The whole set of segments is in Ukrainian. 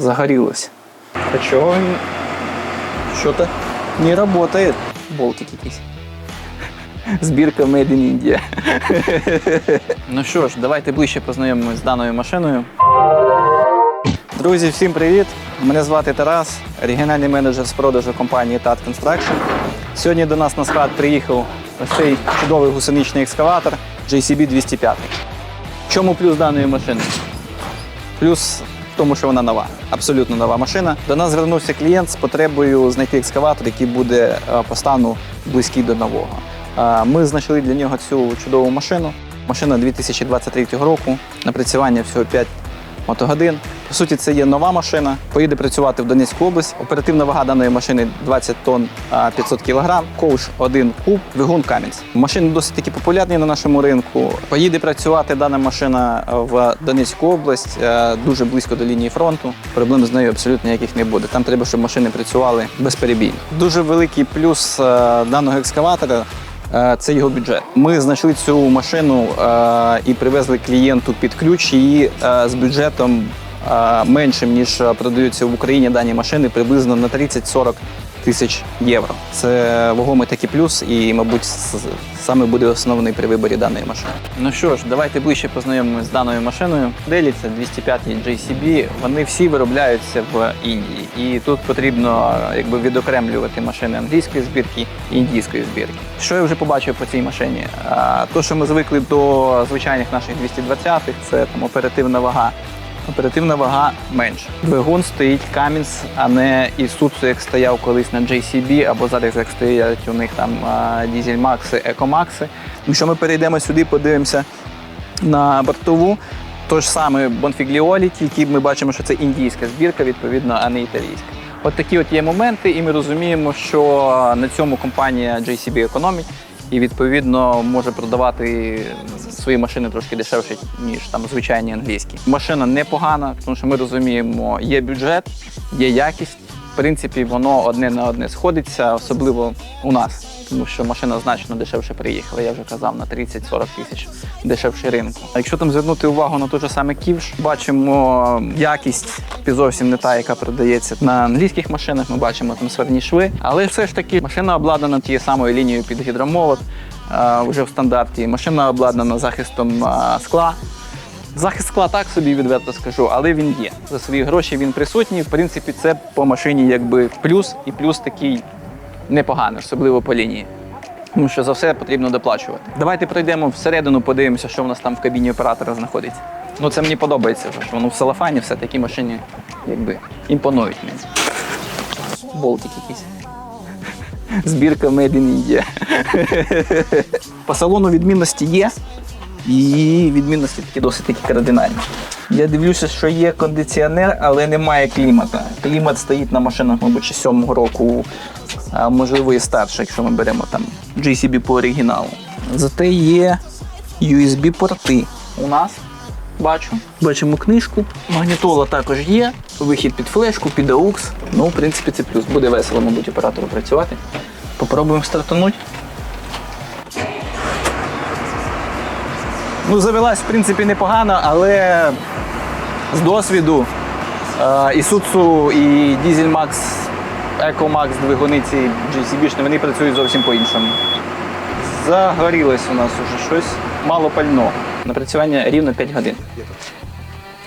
загорілось. А чого він що-то не працює? Болтик якийсь. Збірка Made in India. ну що ж, давайте ближче познайомимось з даною машиною. Друзі, всім привіт! Мене звати Тарас, регіональний менеджер з продажу компанії TAT Construction. Сьогодні до нас на склад приїхав ось цей чудовий гусеничний екскаватор JCB 205. В чому плюс даної машини? Плюс тому, що вона нова, абсолютно нова машина. До нас звернувся клієнт з потребою знайти екскаватор, який буде е, по стану близький до нового. Е, Ми знайшли для нього цю чудову машину. Машина 2023 року, напрацювання всього 5 мотогодин. По суті, це є нова машина. Поїде працювати в Донецьку область. Оперативна вага даної машини 20 тонн а, 500 кг, ковш 1 куб, двигун Камінс. Машини досить таки популярні на нашому ринку. Поїде працювати дана машина в Донецьку область, дуже близько до лінії фронту. Проблем з нею абсолютно ніяких не буде. Там треба, щоб машини працювали безперебійно. Дуже великий плюс даного екскаватора. Е, Це його бюджет. Ми знайшли цю машину е, і привезли клієнту під ключ її е, з бюджетом меншим, ніж продаються в Україні дані машини, приблизно на 30-40 тисяч євро. Це вагомий такий плюс, і, мабуть, саме буде основний при виборі даної машини. Ну що ж, давайте ближче познайомимося з даною машиною. Моделі це 205 JCB. Вони всі виробляються в Індії, і тут потрібно якби відокремлювати машини англійської збірки і індійської збірки. Що я вже побачив по цій машині? А, То, що ми звикли до звичайних наших 220-х, це там оперативна вага. Оперативна вага менша. Двигун стоїть Cummins, а не Isuzu, як стояв колись на JCB, або зараз як стоять у них там а, дізель-макси, екомакси. Якщо ми перейдемо сюди, подивимося на бортову. То ж саме Бонфігліолі, тільки ми бачимо, що це індійська збірка, відповідно, а не італійська. От такі от є моменти, і ми розуміємо, що на цьому компанія JCB економить і відповідно може продавати свої машини трошки дешевше, ніж там звичайні англійські. Машина непогана, тому що ми розуміємо, є бюджет, є якість. Принципі, воно одне на одне сходиться, особливо у нас, тому що машина значно дешевше приїхала. Я вже казав на 30-40 тисяч дешевше ринку. А якщо там звернути увагу на той же саме ківш, бачимо якість зовсім не та, яка продається на англійських машинах. Ми бачимо там сварні шви, але все ж таки машина обладнана тією самою лінією під гідромолот вже в стандарті. Машина обладнана захистом скла. Захист скла так собі відверто скажу, але він є. За свої гроші він присутній. В принципі, це по машині якби плюс, і плюс такий непоганий, особливо по лінії. Тому що за все потрібно доплачувати. Давайте пройдемо всередину, подивимося, що в нас там в кабіні оператора знаходиться. Ну це мені подобається, що воно в салафані, все такі машини якби імпонують мені. Болтик якийсь. Збірка Made in India. По салону відмінності є, і відмінності такі досить такі кардинальні. Я дивлюся, що є кондиціонер, але немає клімата. Клімат стоїть на машинах, мабуть, ще сьомого року, а можливо і старше, якщо ми беремо там GCB по оригіналу. Зате є USB-порти у нас. Бачу. Бачимо книжку. Магнітола також є. Вихід під флешку, під AUX. Ну, в принципі, це плюс. Буде весело, мабуть, оператору працювати. Попробуємо стартануть. Ну, завелась, в принципі, непогано, але з досвіду е, Isuzu і Diesel Max, Eco Max двигуни ці GCB, вони працюють зовсім по-іншому. Загорілось у нас уже щось мало пального. Напрацювання рівно 5 годин.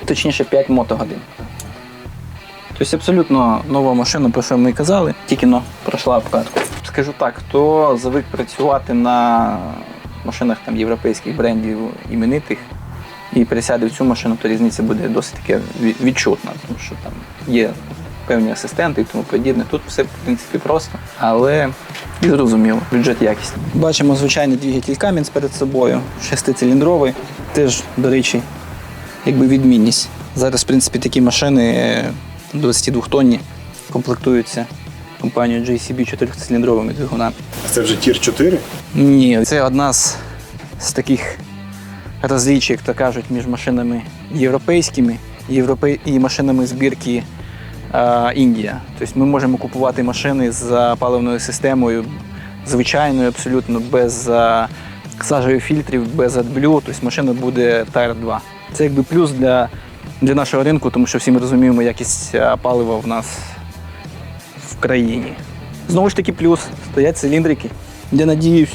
Точніше, 5 мотогодин. Тобто абсолютно нова машина, про що ми і казали, тільки но пройшла обкатку. Скажу так, хто звик працювати на машинах там, європейських брендів іменитих і пересяде в цю машину, то різниця буде досить таки відчутна, тому що там є певні асистенти і тому подібне. Тут все в принципі просто, але і зрозуміло, бюджет якість. Бачимо звичайний двигатель Cummins перед собою, шестициліндровий. Теж, до речі, якби відмінність. Зараз, в принципі, такі машини 22 тонні комплектуються компанією JCB 4-циліндровими двигунами. Це вже тір 4? Ні, це одна з, з таких розліч, як то кажуть, між машинами європейськими європей... і машинами збірки е, Індія. Тобто ми можемо купувати машини з паливною системою звичайною, абсолютно без сажевих фільтрів, без AdBlue, тобто машина буде Tire 2. Це якби плюс для для нашого ринку, тому що всі ми розуміємо якість палива в нас країні. Знову ж таки, плюс стоять циліндрики. Я надіюсь,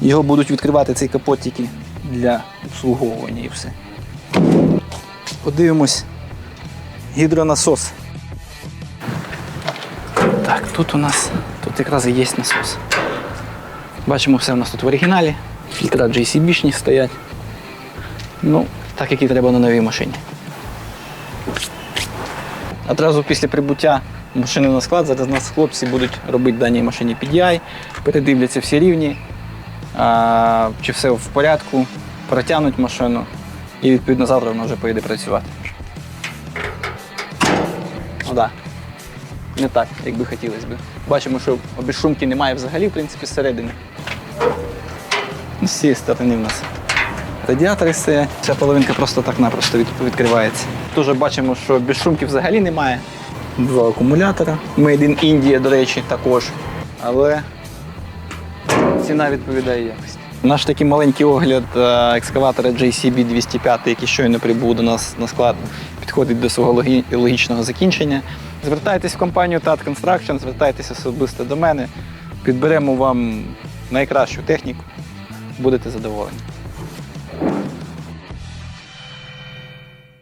його будуть відкривати цей капот тільки для обслуговування і все. Подивимось гідронасос. Так, тут у нас тут якраз і є насос. Бачимо, все у нас тут в оригіналі. Фільтра JCB-шні стоять. Ну, так як і треба на новій машині. Одразу після прибуття машини на склад, зараз нас хлопці будуть робити даній машині PDI, передивляться всі рівні, а, чи все в порядку, протягнуть машину і відповідно завтра вона вже поїде працювати. Ну так. Не так, як би хотілося б. Бачимо, що обезшумки немає взагалі, в принципі, зсередини. Ну, З цієї сторони в нас радіатори стоять. Ця половинка просто так-напросто від- відкривається. Теж бачимо, що безшумки взагалі немає. Два акумулятора. Made in India, до речі, також. Але ціна відповідає якості. Наш такий маленький огляд е, екскаватора JCB 205, який щойно прибув до нас на склад, підходить до свого логічного закінчення. Звертайтесь в компанію TAT Construction, звертайтесь особисто до мене. Підберемо вам найкращу техніку, будете задоволені.